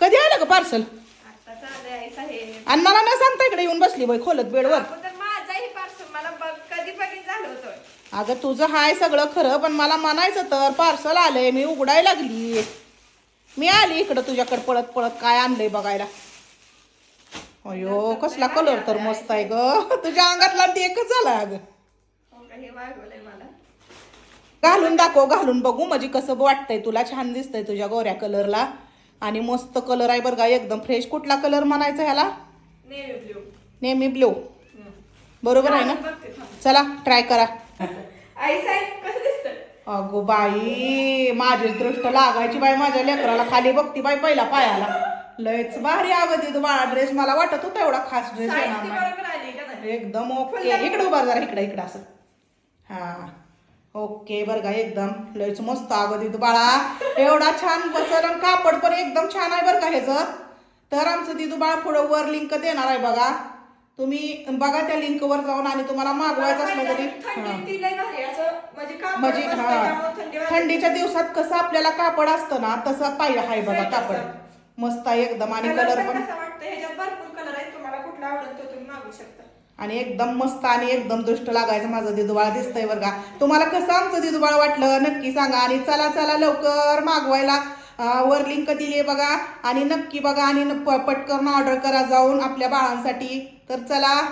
कधी आलं का पार्सल? आता साहेब. आणि मला न सांगता इकडे येऊन बसली बाई खोलत बेडवर. अगोदर माझाही पार्सल मला बघ कधी बघित झालं होतं. अगं तुझं हाय सगळं खरं पण मला म्हणायचं तर पार्सल आलंय मी उघडाय लागली. मी आली इकडं तुझ्याकडे पळत पळत काय आणलंय बघायला. अयो कसला कलर तर मस्त आहे ग. तुझ्या अंगातला ते एकच झाला अगं. हो का हे वागवलंय मला. घालून दाखव घालून बघू म्हणजे कसं वाटतंय तुला छान दिसतंय तुझ्या गोऱ्या कलरला आणि मस्त कलर आहे बरं का एकदम फ्रेश कुठला कलर म्हणायचा ह्याला? नेहमी ब्ल्यू. बरोबर आहे ना. चला ट्राय करा. अगो बाई माझी दृष्ट लागायची बाई माझ्या लेकराला खाली बघती बाई पहिला पायाला. लयच भारी आवडते तो बाळा ड्रेस मला वाटत होता एवढा खास ड्रेस येणार एकदम ओके इकडे उभा जरा इकडे इकडे असं. हा. ओके बरं का एकदम. लयच मस्त आवडते बाळा. एवढा छान बसल आणि कापड पण एकदम छान आहे बरं का ह्याचं तर आमचं तिथं बाळ पुढं वर लिंक देणार आहे बघा. तुम्ही बघा त्या लिंक वर जाऊन आणि तुम्हाला मागवायचं असलं तरी. म्हणजे म्हणजे हा. थंडीच्या दिवसात कसं आपल्याला कापड असतं ना तसं पाहिजे आहे बघा कापड. मस्त आहे एकदम. आणि कलर पण भरपूर कलर आहेत. तुम्हाला कुठला आवडेल तो तुम्ही मागू शकता. आणि एकदम मस्त आणि एकदम दुष्ट लागायचं माझं दिदुबाळ दिसतंय बरं का. तुम्हाला कसं आमचं दिदुबाळ वाटलं? नक्की सांगा. आणि चला चला लवकर मागवायला. वर लिंक दिली बघा? आणि नक्की बघा आणि न- प- पटकन ऑर्डर करा जाऊन आपल्या बाळांसाठी. तर चला.